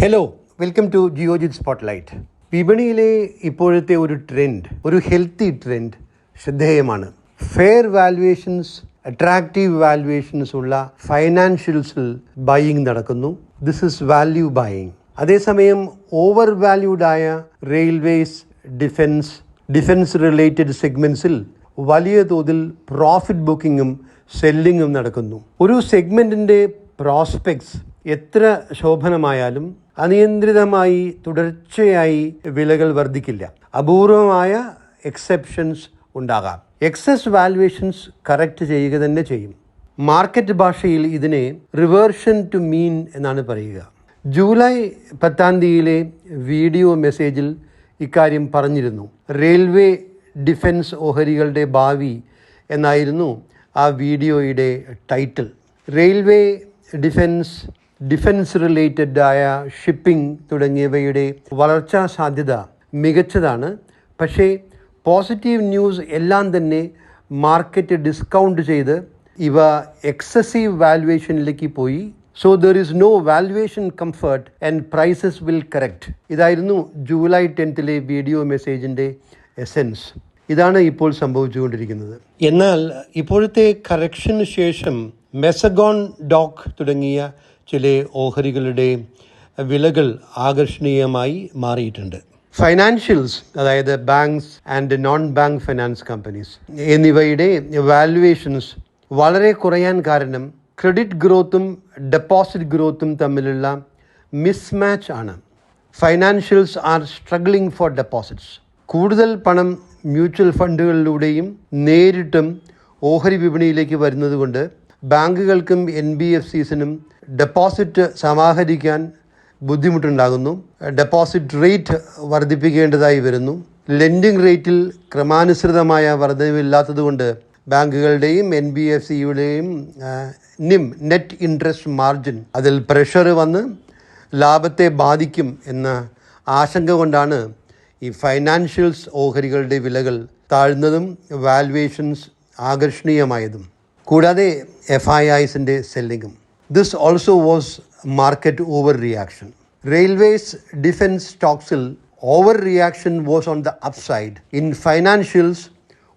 Hello welcome to Geojit spotlight വിപണിയിലെ ഇപ്പോഴത്തെ ഒരു ട്രെൻഡ് ഒരു ഹെൽത്തി ട്രെൻഡ് ശ്രദ്ധേയമാണ്. ഫെയർ വാല്യുവേഷൻസ് അട്രാക്റ്റീവ് വാല്യുവേഷൻസ് ഉള്ള ഫൈനാൻഷ്യൽസിൽ ബൈയിങ് നടക്കുന്നു. ദിസ് ഇസ് വാല്യൂ ബൈയിങ് അതേസമയം ഓവർ വാല്യൂഡായ റെയിൽവേസ് ഡിഫൻസ് ഡിഫൻസ് റിലേറ്റഡ് സെഗ്മെന്റ്സിൽ വലിയ തോതിൽ പ്രോഫിറ്റ് ബുക്കിങ്ങും സെല്ലിങ്ങും നടക്കുന്നു. ഒരു സെഗ്മെന്റിന്റെ പ്രോസ്പെക്ട്സ് എത്ര ശോഭനമായാലും അനിയന്ത്രിതമായി തുടർച്ചയായി വിലകൾ വർദ്ധിക്കില്ല. അപൂർവമായ എക്സെപ്ഷൻസ് ഉണ്ടാകാം. എക്സസ് വാലുവേഷൻസ് കറക്റ്റ് ചെയ്യുക തന്നെ ചെയ്യും. മാർക്കറ്റ് ഭാഷയിൽ ഇതിനെ റിവേർഷൻ ടു മീൻ എന്നാണ് പറയുക. ജൂലൈ പത്താം തീയതിയിലെ വീഡിയോ മെസ്സേജിൽ ഇക്കാര്യം പറഞ്ഞിരുന്നു. റെയിൽവേ ഡിഫൻസ് ഓഹരികളുടെ ഭാവി എന്നായിരുന്നു ആ വീഡിയോയുടെ title. Railway defence defence related ആയ ഷിപ്പിംഗ് തുടങ്ങിയവയുടെ വളർച്ചാ സാധ്യത മികച്ചതാണ്. പക്ഷേ പോസിറ്റീവ് ന്യൂസ് എല്ലാം തന്നെ മാർക്കറ്റ് ഡിസ്കൗണ്ട് ചെയ്ത് ഇവ എക്സസീവ് വാല്യുവേഷനിലേക്ക് പോയി. So there is no valuation comfort and prices will correct ഇതായിരുന്നു ജൂലൈ ടെൻത്തിലെ വീഡിയോ മെസ്സേജിന്റെ എസെൻസ് ഇതാണ് ഇപ്പോൾ സംഭവിച്ചുകൊണ്ടിരിക്കുന്നത്. എന്നാൽ ഇപ്പോഴത്തെ കറക്ഷന് ശേഷം മെസഗോൺ ഡോക്ക് തുടങ്ങിയ ചില ഓഹരികളുടെ വിലകൾ ആകർഷണീയമായി മാറിയിട്ടുണ്ട്. ഫൈനാൻഷ്യൽസ് അതായത് banks and non bank finance companies എന്നിവയുടെ വാലുവേഷൻസ് വളരെ കുറയാൻ കാരണം ക്രെഡിറ്റ് ഗ്രോത്തും ഡെപ്പോസിറ്റ് ഗ്രോത്തും തമ്മിലുള്ള മിസ്മാച്ച് ആണ്. Financials are struggling for deposits കൂടുതൽ പണം മ്യൂച്വൽ ഫണ്ടുകളിലൂടെയും നേരിട്ടും ഓഹരി വിപണിയിലേക്ക് വരുന്നതുകൊണ്ട് ബാങ്കുകൾക്കും എൻ ബി എഫ് സിസിനും ഡെപ്പോസിറ്റ് സമാഹരിക്കാൻ ബുദ്ധിമുട്ടുണ്ടാകുന്നു. ഡെപ്പോസിറ്റ് റേറ്റ് വർദ്ധിപ്പിക്കേണ്ടതായി വരുന്നു. ലെൻഡിംഗ് റേറ്റിൽ ക്രമാനുസൃതമായ വർധനവില്ലാത്തതുകൊണ്ട് ബാങ്കുകളുടെയും എൻ ബി എഫ് സിയുടെയും നിം നെറ്റ് ഇൻട്രസ്റ്റ് മാർജിൻ അതിൽ പ്രഷർ വന്ന് ലാഭത്തെ ബാധിക്കും എന്ന ആശങ്ക കൊണ്ടാണ് ഈ ഫൈനാൻഷ്യൽസ് ഓഹരികളുടെ വിലകൾ താഴ്ന്നതും വാല്യുവേഷൻസ് ആകർഷണീയമായതും. കൂടാതെ എഫ് ഐ ഐസിന്റെ സെല്ലിങ്ങും this also was market over reaction railways defence സ്റ്റോക്സിൽ over reaction was on the upside in financials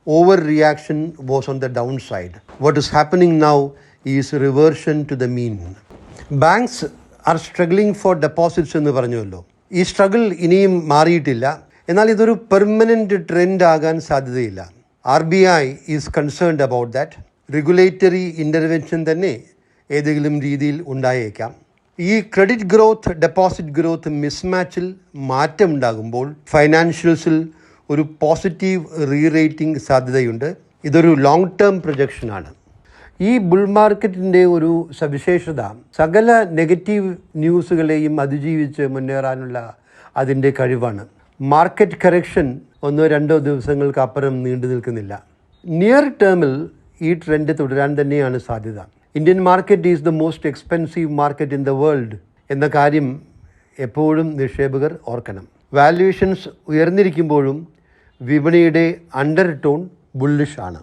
over reaction was on the downside what is happening now is reversion to the mean banks are struggling for deposits എന്ന് പറഞ്ഞുവല്ലോ. ഈ struggle ഇനിയും മാറിയിട്ടില്ല. എന്നാൽ ഇതൊരു permanent trend ആകാൻ സാധ്യതയില്ല. R B I is concerned about that regulatory intervention തന്നെ ഏതെങ്കിലും രീതിയിൽ ഉണ്ടായേക്കാം. ഈ ക്രെഡിറ്റ് ഗ്രോത്ത് ഡെപ്പോസിറ്റ് ഗ്രോത്ത് മിസ്മാച്ചിൽ മാറ്റം ഉണ്ടാകുമ്പോൾ ഫൈനാൻഷ്യൽസിൽ ഒരു പോസിറ്റീവ് റീറേറ്റിംഗ് സാധ്യതയുണ്ട്. ഇതൊരു ലോങ് ടേം പ്രൊജക്ഷനാണ് ഈ ബുൾ മാർക്കറ്റിന്റെ ഒരു സവിശേഷത സകല നെഗറ്റീവ് ന്യൂസുകളെയും അതിജീവിച്ച് മുന്നേറാനുള്ള അതിന്റെ കഴിവാണ്. മാർക്കറ്റ് കറക്ഷൻ ഒന്നോ രണ്ടോ ദിവസങ്ങൾക്ക് അപ്പുറം നീണ്ടു നിൽക്കുന്നില്ല. നിയർ ടേമിൽ ഈ ട്രെൻഡ് തുടരാൻ തന്നെയാണ് സാധ്യത. Indian market is the most expensive market in the world എന്ന കാര്യം എപ്പോഴും നിക്ഷേപകർ ഓർക്കണം. വാല്യുവേഷൻസ് ഉയർന്നിരിക്കുമ്പോഴും വിപണിയുടെ അണ്ടർ ടോൺ ബുള്ളിഷ് ആണ്.